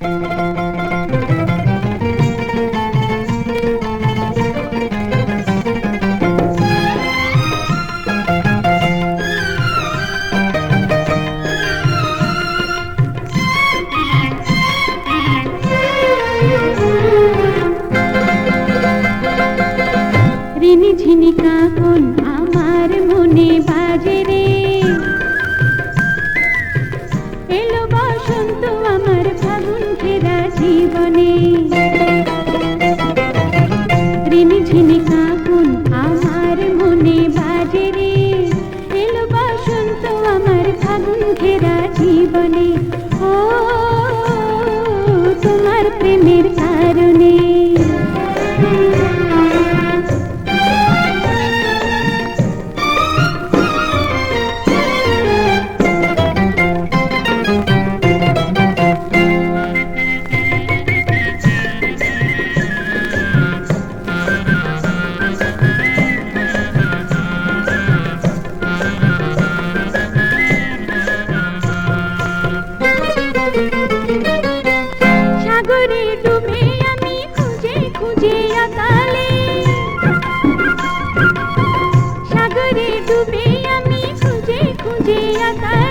রিনি ঝিনি কাকন আমার মনে বাজে রে। এলো বসন্ত আমার ফাগুন জীবনে। রিনি ঝিনি কাকন আমার মনে বাজে রে। এলো বসন্ত আমার ফাগুন ঘেরা জীবনে। ও তোমার প্রেমের কারণে। 一样的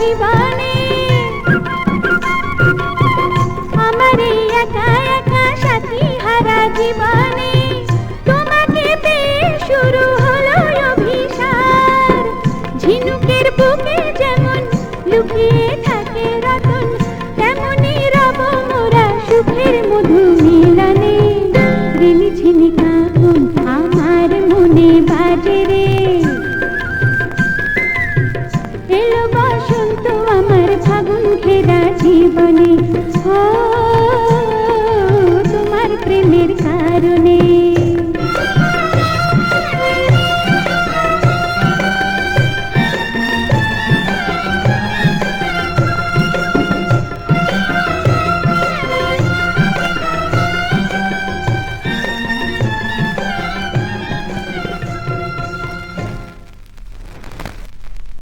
জীবনে। আমার একা একা সাথী হারা জীবনে। ঝিনুকের বুকে যেমন লুকিয়ে থাকে রতন, তেমনি রব মোরা সুখের মধু মিলনে রিনি ঝিনি কাকুন আমার মনে বাজে রে। এলো বসন্ত আমার ফাগুন ঘেরা জীবনে।